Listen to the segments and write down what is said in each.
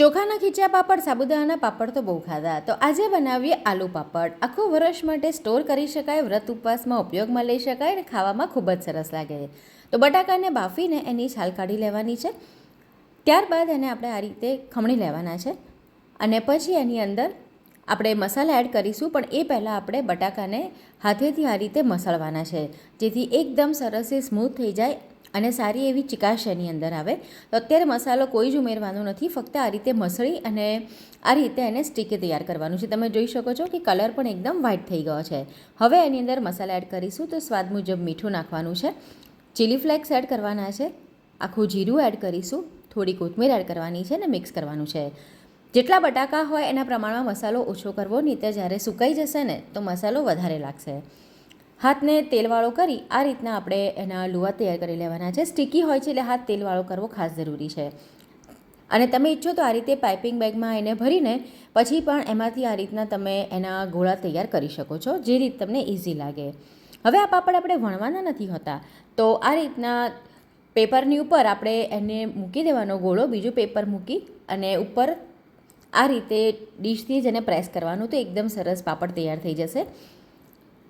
ચોખાના ખીચા પાપડ, સાબુદાણાના પાપડ તો બહુ ખાધા. તો આજે બનાવીએ આલુ પાપડ. આખું વર્ષ માટે સ્ટોર કરી શકાય, વ્રત ઉપવાસમાં ઉપયોગમાં લઈ શકાય અને ખાવામાં ખૂબ જ સરસ લાગે. તો બટાકાને બાફીને એની છાલ કાઢી લેવાની છે. ત્યારબાદ એને આપણે આ રીતે ખમણી લેવાના છે. અને પછી એની અંદર આપણે મસાલા એડ કરીશું, પણ એ પહેલાં આપણે બટાકાને હાથેથી આ રીતે મસળવાના છે, જેથી એકદમ સરસ એ સ્મૂથ થઈ જાય અને સારી એવી ચિકાશ એની અંદર આવે. તો અત્યારે મસાલો કોઈ જ ઉમેરવાનો નથી, ફક્ત આ રીતે મસળી અને આ રીતે એને સ્ટીકે તૈયાર કરવાનું છે. તમે જોઈ શકો છો કે કલર પણ એકદમ વ્હાઇટ થઈ ગયો છે. હવે એની અંદર મસાલા એડ કરીશું તો સ્વાદ મુજબ મીઠું નાખવાનું છે. ચીલી ફ્લેક્સ એડ કરવાના છે. આખું જીરું એડ કરીશું. થોડી કોથમીર એડ કરવાની છે અને મિક્સ કરવાનું છે. જેટલા બટાકા હોય એના પ્રમાણમાં મસાલો ઓછો કરવો, નહીં તો જ્યારે સુકાઈ જશે ને, તો મસાલો વધારે લાગશે. હાથને તેલવાળો કરી આ રીતના આપણે એના લુવા તૈયાર કરી લેવાના છે. સ્ટીકી હોય છે એટલે હાથ તેલવાળો કરવો ખાસ જરૂરી છે. અને તમે ઈચ્છો તો આ રીતે પાઇપિંગ બેગમાં એને ભરીને પછી પણ એમાંથી આ રીતના તમે એના ગોળા તૈયાર કરી શકો છો, જે રીત તમને ઇઝી લાગે. હવે આ પાપડ આપણે વણવાના નથી હોતા, તો આ રીતના પેપરની ઉપર આપણે એને મૂકી દેવાનો ગોળો, બીજું પેપર મૂકી અને ઉપર આ રીતે ડીશથી જ એને પ્રેસ કરવાનું તો એકદમ સરસ પાપડ તૈયાર થઈ જશે.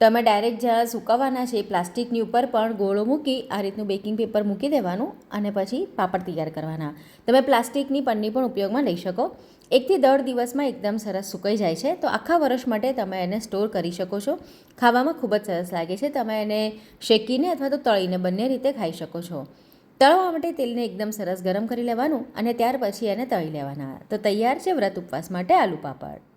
તમે ડાયરેક્ટ જ્યાં સુકવવાના છે પ્લાસ્ટિકની ઉપર પણ ગોળો મૂકી આ રીતનું બેકિંગ પેપર મૂકી દેવાનું અને પછી પાપડ તૈયાર કરવાના. તમે પ્લાસ્ટિકની પન્ની પણ ઉપયોગમાં લઈ શકો. એકથી દોઢ દિવસમાં એકદમ સરસ સુકાઈ જાય છે. તો આખા વર્ષ માટે તમે એને સ્ટોર કરી શકો છો. ખાવામાં ખૂબ જ સરસ લાગે છે. તમે એને શેકીને અથવા તો તળીને બંને રીતે ખાઈ શકો છો. તળવા માટે તેલને એકદમ સરસ ગરમ કરી લેવાનું અને ત્યાર પછી એને તળી લેવાના. તો તૈયાર છે વ્રત ઉપવાસ માટે આલુ પાપડ.